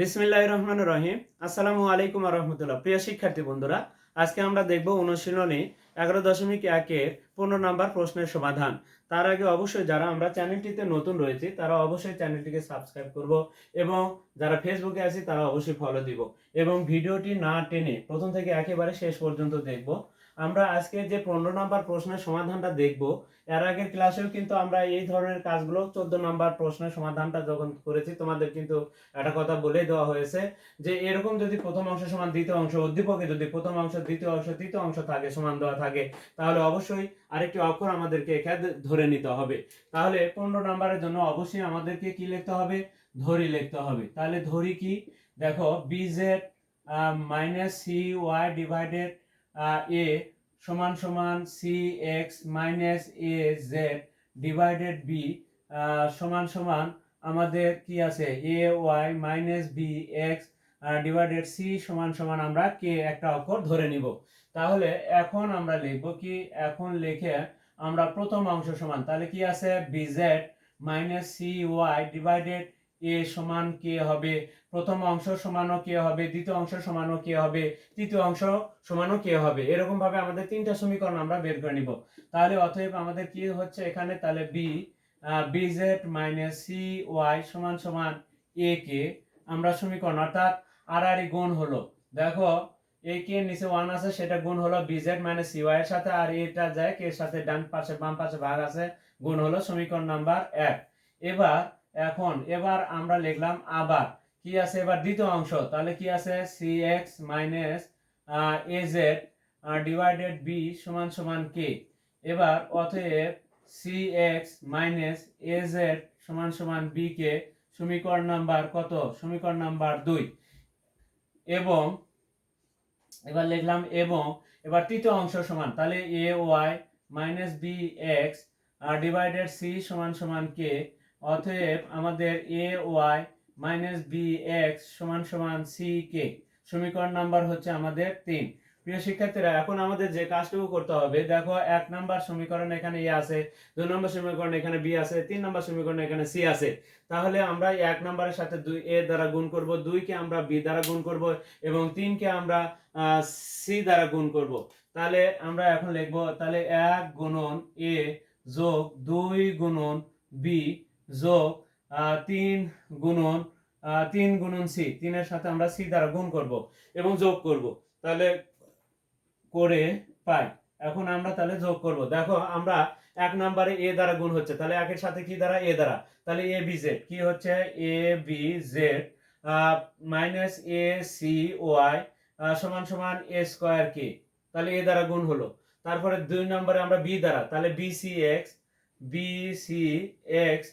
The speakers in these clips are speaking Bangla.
বিসমিল্লাহ রহমান রহিম। আসসালামু আলাইকুম রহমতুল্লাহ। প্রিয় শিক্ষার্থী বন্ধুরা, আজকে আমরা দেখব অনুশীলনী এগারো দশমিক একের পনেরো নাম্বার প্রশ্নের সমাধান। তার আগে অবশ্যই যারা আমরা চ্যানেলটিতে নতুন রয়েছি, তারা অবশ্যই চ্যানেলটিকে সাবস্ক্রাইব করব এবং যারা ফেসবুকে আছি, তারা অবশ্যই ফলো দিব এবং ভিডিওটি না টেনে প্রথম থেকে একেবারে শেষ পর্যন্ত দেখব। আমরা আজকে যে পনেরো নাম্বার প্রশ্নের সমাধানটা দেখব, এর আগের ক্লাসেও কিন্তু আমরা এই ধরনের কাজগুলো চোদ্দ নাম্বার প্রশ্নের সমাধানটা যখন করেছি, তোমাদের কিন্তু একটা কথা বলে দেওয়া হয়েছে যে এরকম যদি প্রথম অংশ সমান দ্বিতীয় অংশ, উদ্দীপকে যদি প্রথম অংশ, দ্বিতীয় অংশ, তৃতীয় অংশ থাকে, সমান দেওয়া থাকে, তাহলে অবশ্যই আরেকটি অক্ষর আমাদেরকে এখানে ধরে নিতে হবে। তাহলে পনেরো নাম্বারের জন্য অবশ্যই আমাদেরকে কি লিখতে হবে? ধরি লিখতে হবে। তাহলে ধরি কি? দেখো B Z minus C Y divided A সমান সমান C X minus A Z divided B সমান সমান আমাদের কি আছে? A Y minus B X divided C সমান সমান আমরা কে একটা অক্ষর ধরে নিব। তাহলে এখন আমরা লিখব কি? এখন লিখে আমরা প্রথম অংশ সমান, তাহলে কি আছে? B Z minus C Y divided A সমান কে হবে? প্রথম অংশ সমানও কে হবে? দ্বিতীয় অংশ সমানও কে হবে? তৃতীয় অংশ সমানও কে হবে? এরকম ভাবে আমাদের তিনটা সমীকরণ আমরা বের করে নিব। তাহলে অতএব আমাদের কি হচ্ছে এখানে? তাহলে B B Z minus C Y সমান সমান এ কে আমরা সমীকরণ, অর্থাৎ আর আর গুণ হলো। দেখো এ কে নিচে ওয়ান আছে, সেটা গুণ হলো বিজেড মাইনাস সি ওয়াই এর সাথে, আর এটা যায় কে সাথে, ডান পাশে, বাম পাশে ভাগ আছে, গুণ হলো সমীকরণ নাম্বার এক। এবার এখন এবার আমরা লিখলাম আবার। কি আছে এবার দ্বিতীয় অংশ? তাহলে কি আছে? C X minus A Z divided B সমান সমান কে এবার অতএব C X minus A Z সমান সমান বি কে সমীকরণ নাম্বার কত? সমীকরণ নাম্বার দুই। এবং এবার লিখলাম এবং, এবার তৃতীয় অংশ সমান। তাহলে A Y minus B X R divided C সমান সমান কে অতএব আমাদের A Y minus B X সমান সমান সি কে। সমীকরণ নাম্বার হচ্ছে আমাদের তিন। প্রিয় শিক্ষার্থীরা, এখন আমাদের যে কাজটুকু করতে হবে, দেখো এক নাম্বার সমীকরণ এখানে এ আছে দুই নম্বর সমীকরণ এখানে বি আছে, তিন নম্বর সমীকরণ এখানে সি আছে। তাহলে আমরা এক নম্বরের সাথে দুই এ দ্বারা গুণ করব দুইকে আমরা বি দ্বারা গুণ করব এবং তিনকে আমরা সি দ্বারা গুণ করব। তাহলে আমরা এখন লিখব, তাহলে এক গুণন এ যোগ দুই গুণন বি যোগ তিন গুণন তিন গুণন সি, তিনের সাথে আমরা সি দ্বারা গুণ করব এবং যোগ করব। তাহলে করে পাই। এখন আমরা তাহলে যোগ করব। দেখো, আমরা এক নম্বরে এ দ্বারা গুণ হচ্ছে। তাহলে একের সাথে কি দ্বারা? এ দ্বারা। তাহলে এ বি জেড। কি হচ্ছে? A B Z minus A C Y সমান সমান এ স্কোয়ার কে? তাহলে এ দ্বারা গুণ হলো। তারপরে দুই নম্বরে আমরা বি দ্বারা। তাহলে B C X, B C X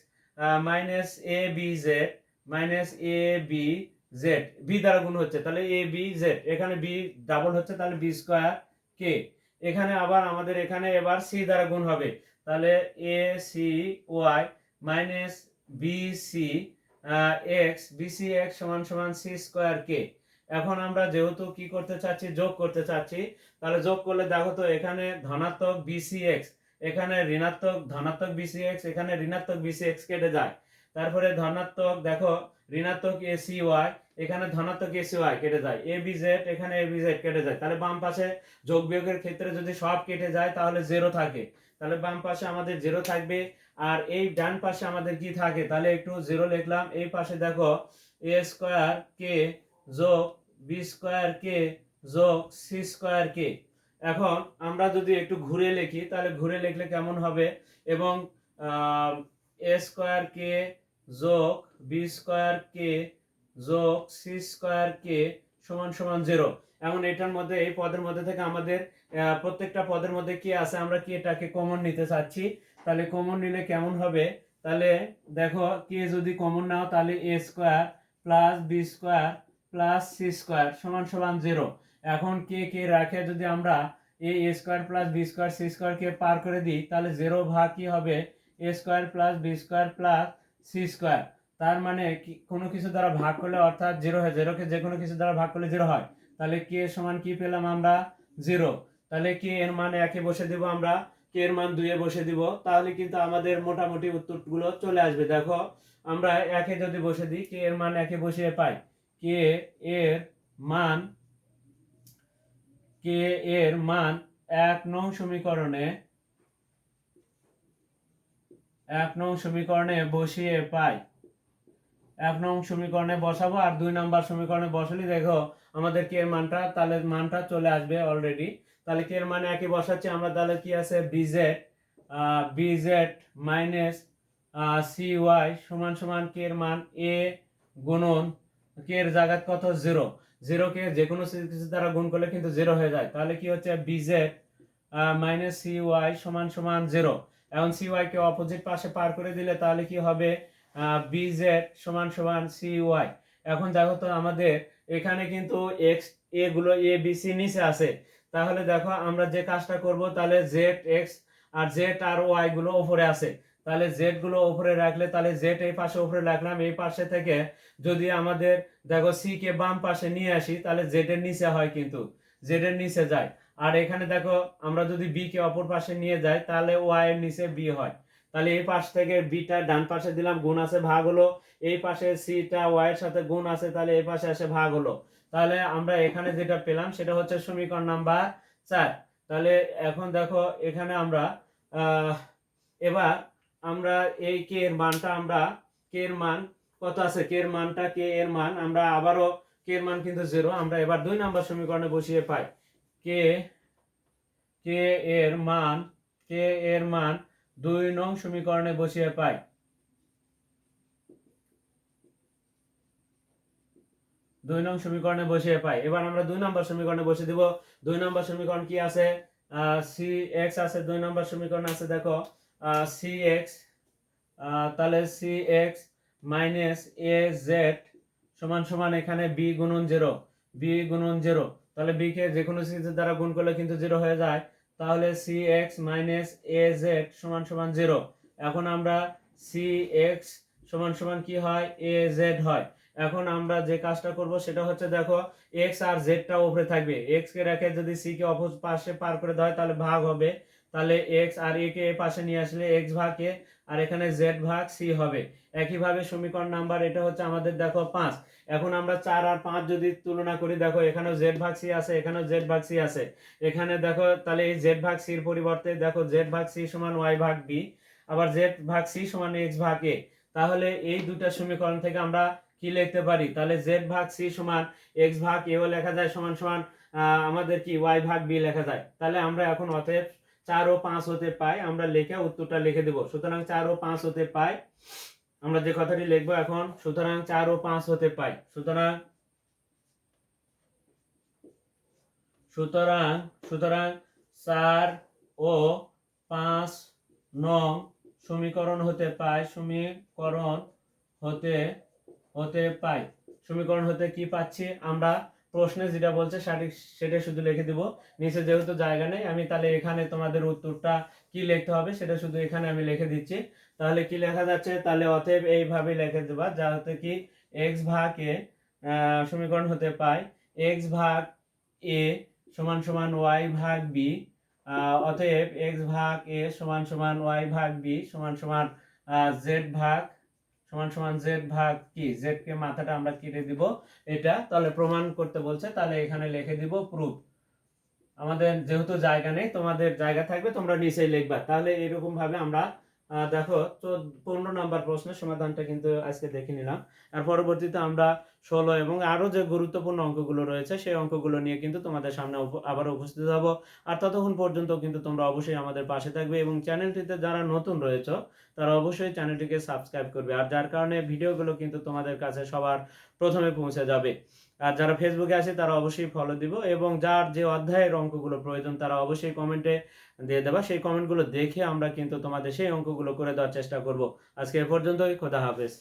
minus A B Z minus A B Z B দ্বারা গুণ হচ্ছে, তাহলে এ বি জেড এখানে বি ডাবল হচ্ছে, তাহলে বি স্কোয়ার কে এখানে আবার আমাদের এখানে এবার সি দ্বারা গুণ হবে, তাহলে A C Y minus B C X B C X সমান সমান সি স্কোয়ার কে এখন আমরা যেহেতু কি করতে চাচ্ছি, যোগ করতে চাচ্ছি, তাহলে যোগ করলে দেখো তো এখানে ধনাত্মক বিসি এক্স এখানে ঋণাত্মক, ধনাত্মক বিসি এক্স এখানে ঋণাত্মক বিসি এক্স কেটে যায়। তারপরে ধনাত্মক, দেখো, ঋণাত্মক এসি ওয়াই এখানে ধনাত্মক এসি ওয়াই কেটে যায়। এ বি জেড এখানে এ বি জেড কেটে যায়। তাহলে বাম পাশে যোগ বিয়োগের ক্ষেত্রে যদি সব কেটে যায়, তাহলে জিরো থাকে। তাহলে বাম পাশে আমাদের জিরো থাকবে। আর এই ডান পাশে আমাদের কি থাকে? তাহলে একটু জিরো লিখলাম। এই পাশে দেখো এ স্কোয়ার কে যোগ বি স্কোয়ার কে যোগ সি স্কোয়ার কে এখন আমরা যদি একটু ঘুরে লিখি, তাহলে ঘুরে লিখলে কেমন হবে? এবং এ স্কোয়ার কে যোগ বি স্কোয়ার কে যোগ সি স্কোয়ার কে সমান সমান জিরো এখন এটার মধ্যে, এই পদের মধ্যে থেকে আমাদের প্রত্যেকটা পদের মধ্যে কি আছে? আমরা কি এটাকে কমন নিতে চাচ্ছি? তাহলে কমন নিলে কেমন হবে? তাহলে দেখো কে যদি কমন নাও, তাহলে A square plus B square plus C square সমান সমান জিরো এখন কে কে রাখে যদি আমরা A square plus B square C square কে পার করে দিই, তাহলে জিরো ভাগ কি হবে? A square plus B square plus C square. তার মানে কোনো কিছু দ্বারা ভাগ করলে অর্থাৎ জিরো হয় জিরোকে যে কোনো কিছু দ্বারা ভাগ করলে জিরো হয়। তাহলে কে সমান কি পেলাম আমরা? জিরো তাহলে কে এর মান একে বসে দিব আমরা কে এর মান দুইয়ে বসে দিব, তাহলে কিন্তু আমাদের মোটামুটি উত্তরগুলো চলে আসবে। দেখো, আমরা একে যদি বসে দিই কে এর মান একে বসিয়ে পাই। কে এর মান কে এর মান এক নং সমীকরণে, এক নং সমীকরণে বসিয়ে পাই। এক নং সমীকরণে বসাবো আর দুই নাম্বার সমীকরণে বসালে, দেখো আমাদের কে এর মানটা, তাহলে মানটা চলে আসবে অলরেডি তাহলে কে এর মানে একই বসাচ্ছি, আমরা তাহলে কি আছে? B Z B Z minus C Y সমান সমান কে এর মান এ গুণন, কে এর জায়গা কত? জিরো জিরো কে যে কোনো কিছু দ্বারা গুণ করলে কিন্তু জিরো হয়ে যায়। তাহলে কি হচ্ছে? বিজেড মাইনাস সি ওয়াই সমান সমান জিরো এখন সি ওয়াই কে অপোজিট পাশে পার করে দিলে তাহলে কি হবে? বিজেড সমান সমান সি ওয়াই এখন দেখো তো আমাদের এখানে কিন্তু এক্স এ গুলো এ বি সি নিচে আছে। তাহলে দেখো আমরা যে কাজটা করব তাহলে জেড এক্স আর জেড আর ওয়াই গুলো উপরে আছে। তাহলে জেডগুলো উপরে রাখলে, তাহলে জেড এই পাশে উপরে রাখলাম, এই পাশে থেকে যদি আমাদের, দেখো সি কে বাম পাশে নিয়ে আসি, তাহলে জেড এর নিচে হয় কিন্তু জেড এর নিচে যায়। আর এখানে দেখো, আমরা যদি বি কে অপর পাশে নিয়ে যাই, তাহলে ওয়াই এর নিচে বি হয়। তাহলে এই পাশ থেকে বিটা ডান পাশে দিলাম, গুণ আছে, ভাগ হলো। এই পাশে সিটা ওয়াই এর সাথে গুণ আছে, তাহলে এই পাশে এসে ভাগ হলো। তাহলে আমরা এখানে যেটা পেলাম, সেটা হচ্ছে সমীকরণ নাম্বার চার। তাহলে এখন দেখো, এখানে আমরা এবার আমরা এই কে এর মানটা আমরা কে এর মান, কত আছে? কে এর মানটা কে এর মান? আমরা আবারও কে এর মান কিন্তু জিরো আমরা এবার দুই নাম্বার সমীকরণে বসিয়ে পাই। কে কে এর মান, কে এর মান দুই নং সমীকরণে বসিয়ে পাই। দুই নং সমীকরণে বসিয়ে পাই। এবার আমরা দুই নম্বর সমীকরণে বসিয়ে দিব। দুই নম্বর সমীকরণ কি আছে? সি এক্স আছে, দুই নম্বর সমীকরণ আছে, দেখো। সি এক্স তাহলে C X minus A Z সমান সমান এখানে বি গুণন জিরো বি গুণন জিরো তাহলে বি কে যে কোনো সিরিজের দ্বারা গুণ করলে কিন্তু জিরো হয়ে যায়, তাহলে C X minus A Z সমান সমান জিরো এখন আমরা সি এক্স সমান সমান কি হয়? এ জেড হয়, এখন আমরা যে কাজটা করব সেটা হচ্ছে দেখো এক্স আর জেডটা উপরে থাকবে এক্স কে রেখে যদি সি কে অপোজ পাশে পার করে দেওয়া হয় তাহলে ভাগ হবে তাহলে এক্স আর এ কে এ পাশে নিয়ে আসলে এক্স ভাগ এ আর এখানে জেড ভাগ সি হবে। একইভাবে সমীকরণ নাম্বার এটা হচ্ছে আমাদের দেখো পাঁচ। এখন আমরা চার আর পাঁচ যদি তুলনা করি, দেখো এখানেও জেড ভাগ সি আছে, এখানেও জেড ভাগ সি আছে। এখানে দেখো তাহলে এই জেড ভাগ সির পরিবর্তে দেখো জেড ভাগ সি সমান ওয়াই ভাগ বি আবার জেড ভাগ সি সমান এক্স ভাগ এ তাহলে এই দুটা সমীকরণ থেকে আমরা কি লিখতে পারি? তাহলে জেড ভাগ সি সমান এক্স ভাগ এও লেখা যায়, সমান সমান আমাদের কি ওয়াই ভাগ বি লেখা যায়। তাহলে আমরা এখন অতএব চার ও পাঁচ হতে পাই আমরা লিখে উত্তরটা লিখে দেব। সুতরাং চার ও পাঁচ হতে পাই আমরা যে কথাটি লিখব এখন, সুতরাং চার ও পাঁচ হতে পাই সুতরাং সুতরাং সুতরাং চার ও পাঁচ নং সমীকরণ হতে পায়, সমীকরণ হতে হতে পাই সমীকরণ হতে কি পাচ্ছি আমরা? প্রশ্নে যেটা বলছে, সঠিক সেটা শুধু লিখে দিব। নিচে যেহেতু জায়গা নেই, আমি তাহলে এখানে তোমাদের উত্তরটা কি লিখতে হবে সেটা শুধু এখানে আমি লিখে দিচ্ছি। তাহলে কি লেখা যাচ্ছে? তাহলে অতএব এইভাবে লিখে দেবা, যাতে কি এক্স ভাগ এ সমীকরণ হতে পায়। এক্স ভাগ এ সমান সমান ওয়াই ভাগ বি অতএব এক্স ভাগ এ সমান সমান ওয়াই ভাগ বি সমান সমান জেড ভাগ সমান সমান জেড ভাগ কি? জেড কে মাথাটা আমরা কেটে দিব এটা। তাহলে প্রমাণ করতে বলছে, তাহলে এখানে লিখে দিব প্রুফ আমাদের যেহেতু জায়গা নেই, তোমাদের জায়গা থাকবে, তোমরা নিচেই লিখবা। তাহলে এরকম ভাবে আমরা দেখো তো পনেরো নাম্বার প্রশ্নের সমাধানটা কিন্তু আজকে দেখে নিলাম। আর পরবর্তীতে আমরা ষোলো এবং আরও যে গুরুত্বপূর্ণ অঙ্কগুলো রয়েছে, সেই অঙ্কগুলো নিয়ে কিন্তু তোমাদের সামনে আবার উপস্থিত হব। আর ততক্ষণ পর্যন্ত কিন্তু তোমরা অবশ্যই আমাদের পাশে থাকবে এবং চ্যানেলটিতে যারা নতুন রয়েছে তারা অবশ্যই চ্যানেলটিকে সাবস্ক্রাইব করবে। আর যার কারণে ভিডিওগুলো কিন্তু তোমাদের কাছে সবার প্রথমে পৌঁছে যাবে। আর যারা ফেসবুকে আছে, তারা অবশ্যই ফলো দিব এবং যার যে অধ্যায়ের অঙ্কগুলো প্রয়োজন, তারা অবশ্যই কমেন্টে দিয়ে দেবা। সেই কমেন্টগুলো দেখে আমরা কিন্তু তোমাদের সেই অঙ্কগুলো করে দেওয়ার চেষ্টা করব। আজকে এ পর্যন্তই, খোদা হাফেজ।